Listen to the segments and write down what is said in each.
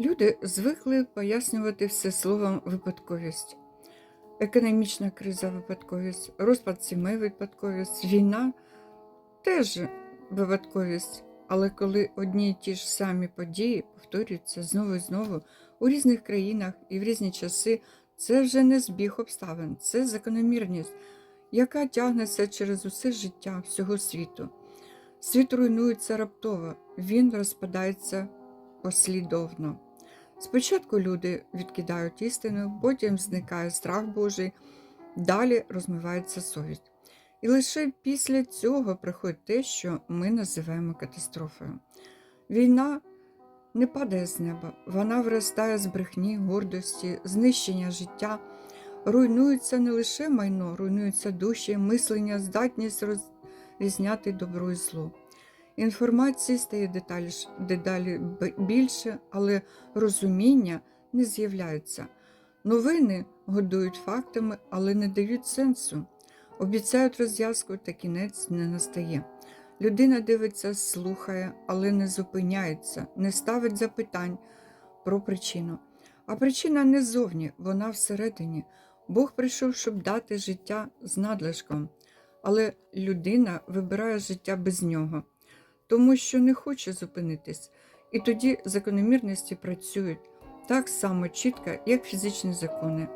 Люди звикли пояснювати все словом випадковість. Економічна криза випадковість, розпад сімей випадковість, війна теж випадковість. Але коли одні й ті ж самі події повторюються знову і знову у різних країнах і в різні часи, це вже не збіг обставин, це закономірність, яка тягнеться через усе життя всього світу. Світ руйнується раптово, він розпадається послідовно. Спочатку люди відкидають істину, потім зникає страх Божий, далі розмивається совість. І лише після цього приходить те, що ми називаємо катастрофою. Війна не падає з неба, вона виростає з брехні, гордості, знищення життя. Руйнується не лише майно, руйнуються душі, мислення, здатність розрізняти добро і зло. Інформації стає деталі, дедалі більше, але розуміння не з'являється. Новини годують фактами, але не дають сенсу. Обіцяють розв'язку, та кінець не настає. Людина дивиться, слухає, але не зупиняється, не ставить запитань про причину. А причина не зовні, вона всередині. Бог прийшов, щоб дати життя з надлишком, але людина вибирає життя без нього, тому що не хоче зупинитись. І тоді закономірності працюють так само чітко, як фізичні закони.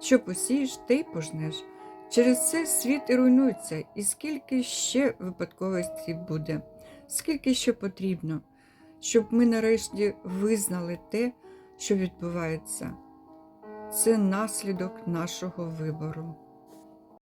Що посієш, те й пожнеш. Через це світ і руйнується, і скільки ще випадковостей буде, скільки ще потрібно, щоб ми нарешті визнали те, що відбувається. Це наслідок нашого вибору.